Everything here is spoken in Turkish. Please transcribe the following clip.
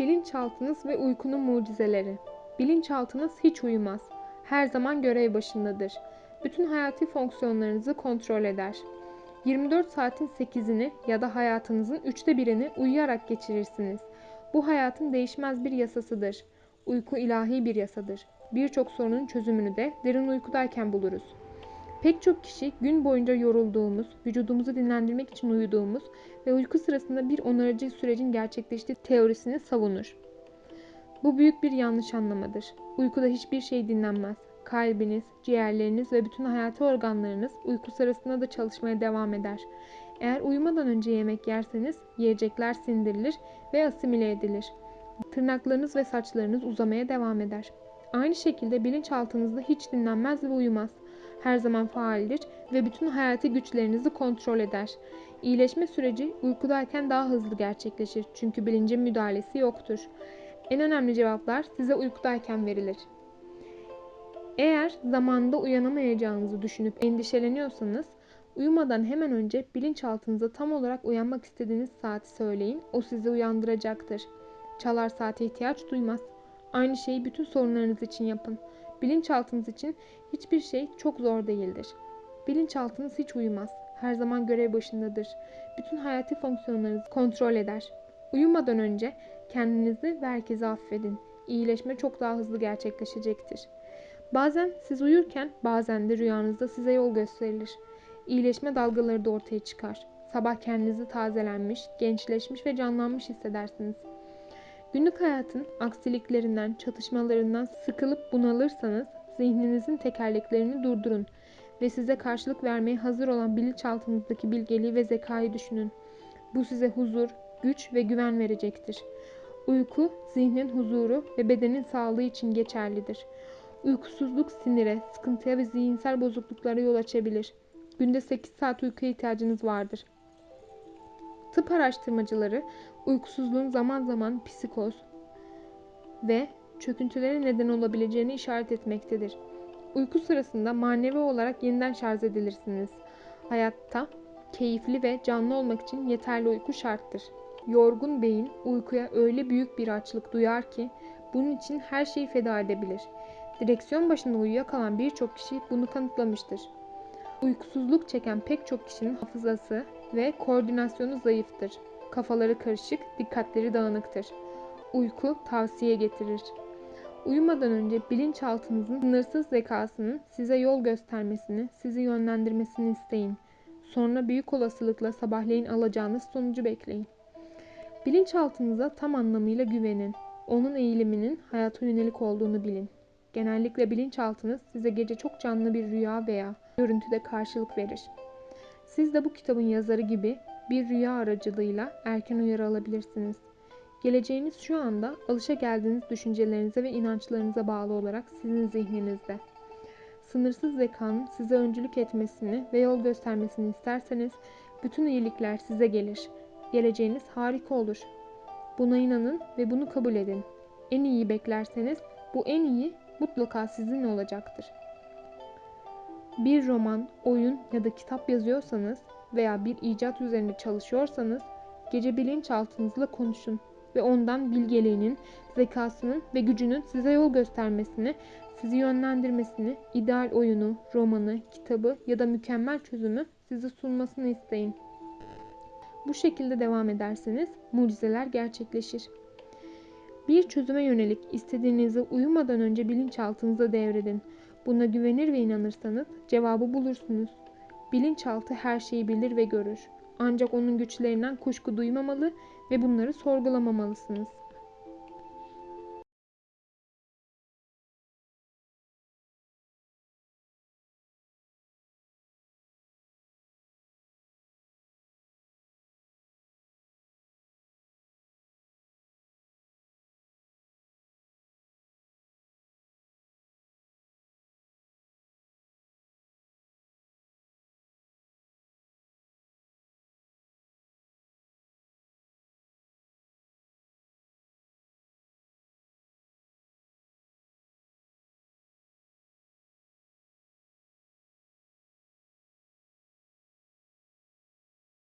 Bilinçaltınız ve uykunun mucizeleri. Bilinçaltınız hiç uyumaz. Her zaman görev başındadır. Bütün hayati fonksiyonlarınızı kontrol eder. 24 saatin 8'ini ya da hayatınızın üçte birini uyuyarak geçirirsiniz. Bu hayatın değişmez bir yasasıdır. Uyku ilahi bir yasadır. Birçok sorunun çözümünü de derin uykudayken buluruz. Pek çok kişi gün boyunca yorulduğumuz, vücudumuzu dinlendirmek için uyuduğumuz ve uyku sırasında bir onarıcı sürecin gerçekleştiği teorisini savunur. Bu büyük bir yanlış anlamadır. Uykuda hiçbir şey dinlenmez. Kalbiniz, ciğerleriniz ve bütün hayati organlarınız uyku sırasında da çalışmaya devam eder. Eğer uyumadan önce yemek yerseniz yiyecekler sindirilir ve asimile edilir. Tırnaklarınız ve saçlarınız uzamaya devam eder. Aynı şekilde bilinçaltınızda hiç dinlenmez ve uyumaz. Her zaman faaldir ve bütün hayati güçlerinizi kontrol eder. İyileşme süreci uykudayken daha hızlı gerçekleşir çünkü bilincin müdahalesi yoktur. En önemli cevaplar size uykudayken verilir. Eğer zamanında uyanamayacağınızı düşünüp endişeleniyorsanız, uyumadan hemen önce bilinçaltınıza tam olarak uyanmak istediğiniz saati söyleyin, o sizi uyandıracaktır. Çalar saate ihtiyaç duymaz. Aynı şeyi bütün sorunlarınız için yapın. Bilinçaltınız için hiçbir şey çok zor değildir. Bilinçaltınız hiç uyumaz. Her zaman görev başındadır. Bütün hayati fonksiyonlarınızı kontrol eder. Uyumadan önce kendinizi ve herkesi affedin. İyileşme çok daha hızlı gerçekleşecektir. Bazen siz uyurken bazen de rüyanızda size yol gösterilir. İyileşme dalgaları da ortaya çıkar. Sabah kendinizi tazelenmiş, gençleşmiş ve canlanmış hissedersiniz. Günlük hayatın aksiliklerinden, çatışmalarından sıkılıp bunalırsanız zihninizin tekerleklerini durdurun ve size karşılık vermeye hazır olan bilinçaltınızdaki bilgeliği ve zekayı düşünün. Bu size huzur, güç ve güven verecektir. Uyku, zihnin huzuru ve bedenin sağlığı için geçerlidir. Uykusuzluk sinire, sıkıntıya ve zihinsel bozukluklara yol açabilir. Günde 8 saat uykuya ihtiyacınız vardır. Tıp araştırmacıları uykusuzluğun zaman zaman psikoz ve çöküntülere neden olabileceğini işaret etmektedir. Uyku sırasında manevi olarak yeniden şarj edilirsiniz. Hayatta keyifli ve canlı olmak için yeterli uyku şarttır. Yorgun beyin uykuya öyle büyük bir açlık duyar ki bunun için her şeyi feda edebilir. Direksiyon başında uyuyakalan birçok kişi bunu kanıtlamıştır. Uykusuzluk çeken pek çok kişinin hafızası ve koordinasyonu zayıftır. Kafaları karışık, dikkatleri dağınıktır. Uyku tavsiye getirir. Uyumadan önce bilinçaltınızın sınırsız zekasının size yol göstermesini, sizi yönlendirmesini isteyin. Sonra büyük olasılıkla sabahleyin alacağınız sonucu bekleyin. Bilinçaltınıza tam anlamıyla güvenin. Onun eğiliminin hayata yönelik olduğunu bilin. Genellikle bilinçaltınız size gece çok canlı bir rüya veya görüntüde karşılık verir. Siz de bu kitabın yazarı gibi bir rüya aracılığıyla erken uyarı alabilirsiniz. Geleceğiniz şu anda alışa geldiğiniz düşüncelerinize ve inançlarınıza bağlı olarak sizin zihninizde. Sınırsız zekanın size öncülük etmesini ve yol göstermesini isterseniz bütün iyilikler size gelir. Geleceğiniz harika olur. Buna inanın ve bunu kabul edin. En iyi beklerseniz bu en iyi mutlaka sizin olacaktır. Bir roman, oyun ya da kitap yazıyorsanız veya bir icat üzerinde çalışıyorsanız gece bilinçaltınızla konuşun ve ondan bilgeliğinin, zekasının ve gücünün size yol göstermesini, sizi yönlendirmesini, ideal oyunu, romanı, kitabı ya da mükemmel çözümü size sunmasını isteyin. Bu şekilde devam ederseniz mucizeler gerçekleşir. Bir çözüme yönelik istediğinizi uyumadan önce bilinçaltınıza devredin. Buna güvenir ve inanırsanız cevabı bulursunuz. Bilinçaltı her şeyi bilir ve görür. Ancak onun güçlerinden kuşku duymamalı ve bunları sorgulamamalısınız.